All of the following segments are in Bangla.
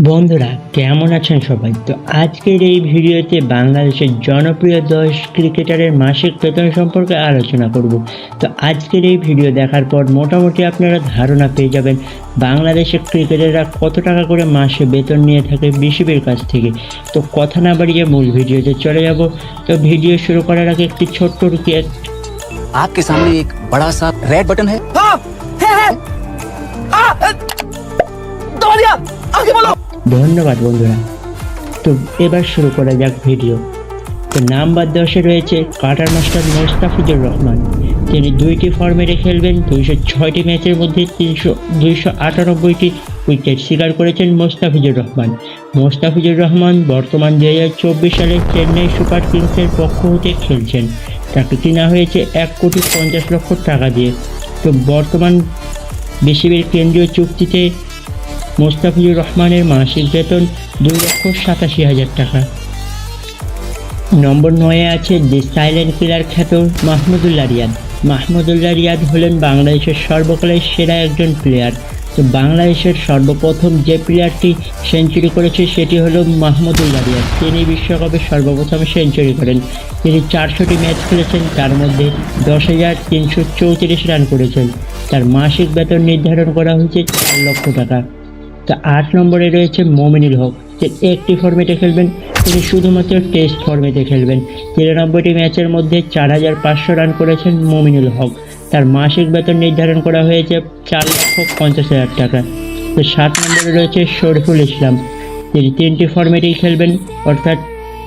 বন্ধুরা কেমন আছেন সবাই তো আজকের এই ভিডিওতে বাংলাদেশের জনপ্রিয় দশ ক্রিকেটারের মাসিক বেতন সম্পর্কে আলোচনা করব তো আজকের এই ভিডিও দেখার পর মোটামুটি আপনারা ধারণা পেয়ে যাবেন বাংলাদেশের ক্রিকেটাররা কত টাকা করে মাসে বেতন নিয়ে থাকে বিসিবির কাছ থেকে তো কথা না বাড়িয়ে মূল ভিডিওতে চলে যাব তো ভিডিও শুরু করার আগে একটি ছোট্ট রিকোয়েস্ট आपके सामने एक बड़ा सा रेड बटन है हाँ है है आ, ধন্যবাদ বন্ধুরা। তো এবার শুরু করা যাক ভিডিও। তো নাম্বার দশে রয়েছে কাটার মাস্টার মোস্তাফিজুর রহমান। তিনি দুইটি ফর্মেটে খেলবেন। দুইশো ছয়টি ম্যাচের মধ্যে তিনশো, দুইশো আটানব্বইটি উইকেট শিকার করেছেন মোস্তাফিজুর রহমান। মোস্তাফিজুর রহমান বর্তমান দু হাজার চব্বিশ সালে চেন্নাই সুপার কিংসের পক্ষ হতে খেলছেন। তাকে কেনা হয়েছে এক কোটি পঞ্চাশ লক্ষ টাকা দিয়ে। তো বর্তমান বিসিবির কেন্দ্রীয় চুক্তিতে মোস্তাফিজুর রহমানের মাসিক বেতন দুই লক্ষ সাতাশি হাজার টাকা। নম্বর নয়ে আছে দি সাইলেন্ট কিলার খ্যাত মাহমুদুল্লাহ রিয়াদ। মাহমুদুল্লাহ রিয়াদ হলেন বাংলাদেশের সর্বকালের সেরা একজন প্লেয়ার তো বাংলাদেশের সর্বপ্রথম যে প্লেয়ারটি সেঞ্চুরি করেছে সেটি হলো মাহমুদুল্লাহ রিয়াদ। তিনি বিশ্বকাপে সর্বপ্রথম সেঞ্চুরি করেন। তিনি চারশোটি ম্যাচ খেলেছেন, তার মধ্যে দশ হাজার তিনশো চৌত্রিশ রান করেছেন। তার মাসিক বেতন নির্ধারণ করা হয়েছে চার লক্ষ টাকা। তা আট নম্বরে রয়েছে মমিনুল হক। যে একটি ফর্মেটে খেলবেন, তিনি শুধুমাত্র টেস্ট ফর্মেটে খেলবেন। তিরানব্বইটি ম্যাচের মধ্যে চার হাজার পাঁচশো রান করেছেন মমিনুল হক। তার মাসিক বেতন নির্ধারণ করা হয়েছে চার লক্ষ পঞ্চাশ হাজার টাকা। তো সাত নম্বরে রয়েছে শরীফুল ইসলাম। তিনি তিনটি ফর্মেটেই খেলবেন, অর্থাৎ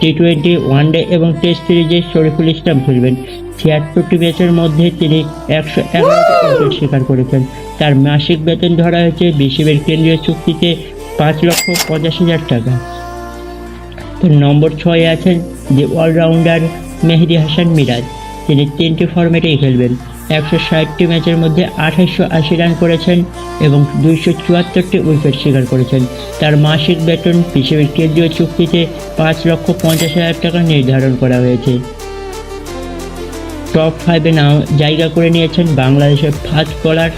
টি টোয়েন্টি ওয়ানডে এবং টেস্ট সিরিজে শরীফুল ইসলাম খেলবেন। ছিয়াত্তরটি ম্যাচের মধ্যে তিনি একশো এগারোটি উইকেট শিকার করেছেন। তার মাসিক বেতন ধরা হয়েছে বিসিবির কেন্দ্রীয় চুক্তিতে পাঁচ লক্ষ পঁচাশি হাজার টাকা। তো নম্বর ছয়ে আছেন যে অলরাউন্ডার মেহেদি হাসান মিরাজ। তিনি তিনটি ফর্মেটেই খেলবেন। একশো ষাটটি ম্যাচের মধ্যে আঠাশশো আশি রান করেছেন এবং দুইশো চুয়াত্তরটি উইকেট শিকার করেছেন। তার মাসিক বেতন বিসিবির কেন্দ্রীয় চুক্তিতে পাঁচ লক্ষ পঞ্চাশ হাজার টাকা নির্ধারণ করা হয়েছে। টপ ফাইভে নাম জায়গা করে নিয়েছেন বাংলাদেশের ফাস্ট বোলার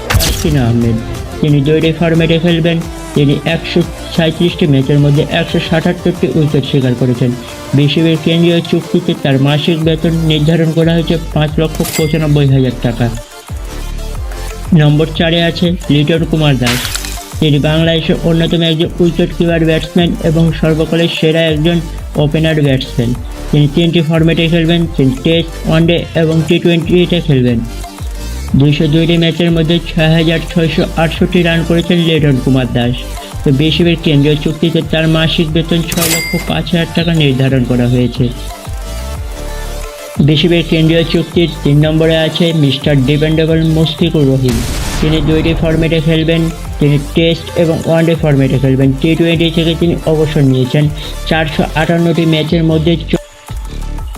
তাসকিন আহমেদ। তিনি দুইটি ফর্মেটে খেলবেন তিনি একশো সাঁত্রিশটি ম্যাচের মধ্যে একশো সাতাত্তরটি উইকেট শিকার করেছেন। বিসিবির কেন্দ্রীয় চুক্তিতে তার মাসিক বেতন নির্ধারণ করা হয়েছে পাঁচ লক্ষ পঁচানব্বই হাজার টাকা। নম্বর চারে আছে লিটন কুমার দাস। তিনি বাংলাদেশের অন্যতম একজন উইকেট কিপার, ব্যাটসম্যান এবং সর্বকালের সেরা একজন ওপেনার, ব্যাটসম্যান। তিনি তিনটি ফর্মেটে খেলবেন। তিনি টেস্ট, ওয়ানডে এবং টি টোয়েন্টিতে খেলবেন। দুইশো দুইটি ম্যাচের মধ্যে ছয় হাজার ছয়শো আটষট্টি রান করেছেন লিটন কুমার দাস। তো বিসিবির কেন্দ্রীয় চুক্তিতে তার মাসিক বেতন ছয় লক্ষ পাঁচ হাজার টাকা নির্ধারণ করা হয়েছে। বিসিবির কেন্দ্রীয় চুক্তির তিন নম্বরে আছে মিস্টার ডিপেন্ডেবল মুশফিকুর রহিম। তিনি দুইটি ফর্মেটে খেলবেন, তিনি টেস্ট এবং ওয়ানডে ফর্মেটে খেলবেন। টি টোয়েন্টি থেকে তিনি অবসর নিয়েছেন। চারশো আটান্নটি ম্যাচের মধ্যে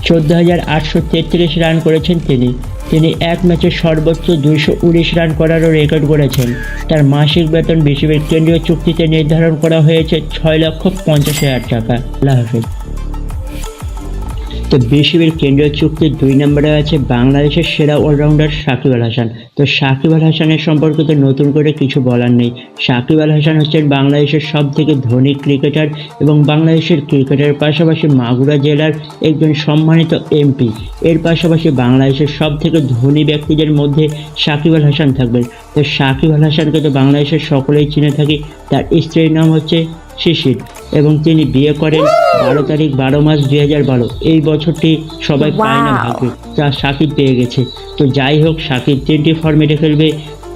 চোদ্দ হাজার আটশো তেত্রিশ রান করেছেন তিনি। তিনি এক ম্যাচে সর্বোচ্চ দুইশো উনিশ রান করারও রেকর্ড করেছেন তার মাসিক বেতন বিসিবির কেন্দ্রীয় চুক্তিতে নির্ধারণ করা হয়েছে ছয় লক্ষ পঞ্চাশ হাজার টাকা। আল্লাহ হাফেজ। তো বিসিবির কেন্দ্রীয় চুক্তির দুই নম্বরে আছে বাংলাদেশের সেরা অলরাউন্ডার সাকিব আল হাসান। তো সাকিব আল হাসানের সম্পর্কে তো নতুন করে কিছু বলার নেই। সাকিব আল হাসান হচ্ছেন বাংলাদেশের সব থেকে ধনী ক্রিকেটার এবং বাংলাদেশের ক্রিকেটের পাশাপাশি মাগুরা জেলার একজন সম্মানিত এমপি। এর পাশাপাশি বাংলাদেশের সব থেকে ধনী ব্যক্তিদের মধ্যে সাকিব আল হাসান থাকবেন। তো সাকিব আল হাসানকে তো বাংলাদেশের সকলেই চিনে থাকি। তার স্ত্রীর নাম হচ্ছে শিশির। এবং তিনি বিয়ে করেন বারো তারিখ বারো মাস দুই হাজার বারো। এই বছরটি সবাই পায় না! ভাগ্যে তা সাকিব পেয়ে গেছে। তো যাই হোক সাকিব তিনটি ফর্মেটে খেলবে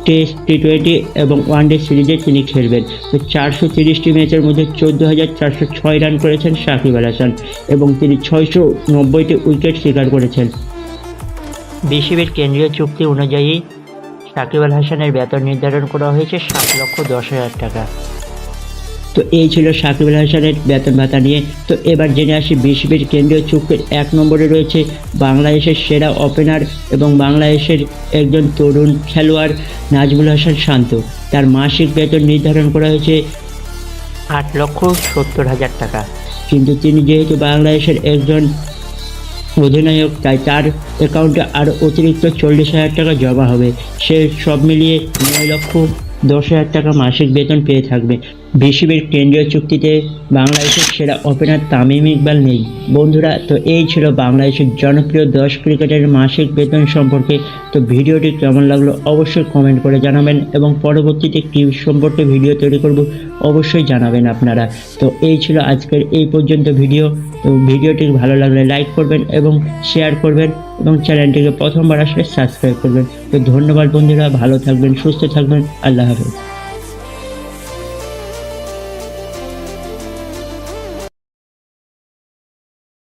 টেস্ট টি টোয়েন্টি এবং ওয়ান ডে সিরিজে তিনি খেলবেন। তো চারশো তিরিশটি ম্যাচের মধ্যে চোদ্দ হাজার চারশো ছয় রান করেছেন সাকিব আল হাসান এবং তিনি ছয়শো নব্বইটি উইকেট শিকার করেছেন। বিসিবির কেন্দ্রীয় চুক্তি অনুযায়ী সাকিব আল হাসানের বেতন নির্ধারণ করা হয়েছে সাত লক্ষ দশ হাজার টাকা। তো এই ছিল সাকিব আল হাসানের বেতন ভাতা নিয়ে। তো এবার জেনে আসি বিসিবির কেন্দ্রীয় চুক্তির এক নম্বরে রয়েছে বাংলাদেশের সেরা ওপেনার এবং বাংলাদেশের একজন তরুণ খেলোয়াড় নাজমুল হাসান শান্ত। তার মাসিক বেতন নির্ধারণ করা হয়েছে আট লক্ষ সত্তর হাজার টাকা। কিন্তু তিনি যেহেতু বাংলাদেশের একজন অধিনায়ক তাই তার অ্যাকাউন্টে আরও অতিরিক্ত চল্লিশ হাজার টাকা জমা হবে। সে সব মিলিয়ে নয় লক্ষ দশ হাজার টাকা মাসিক বেতন পেয়ে থাকবে। বিসিবির কেন্দ্রীয় চুক্তিতে বাংলাদেশের সেরা ওপেনার তামিম ইকবাল নেই। বন্ধুরা, তো এই ছিল বাংলাদেশের জনপ্রিয় দশ ক্রিকেটের মাসিক বেতন সম্পর্কে। তো ভিডিওটি কেমন লাগল অবশ্যই কমেন্ট করে জানাবেন এবং পরবর্তীতে কী সম্পর্কে ভিডিও তৈরি করব অবশ্যই জানাবেন আপনারা। তো এই ছিল আজকের এই পর্যন্ত ভিডিও। তো ভিডিওটি ভালো লাগলে লাইক করবেন এবং শেয়ার করবেন এবং চ্যানেলটিকে প্রথমবার আসলে সাবস্ক্রাইব করবেন। তো ধন্যবাদ বন্ধুরা, ভালো থাকবেন, সুস্থ থাকবেন, আল্লাহ হাফেজ।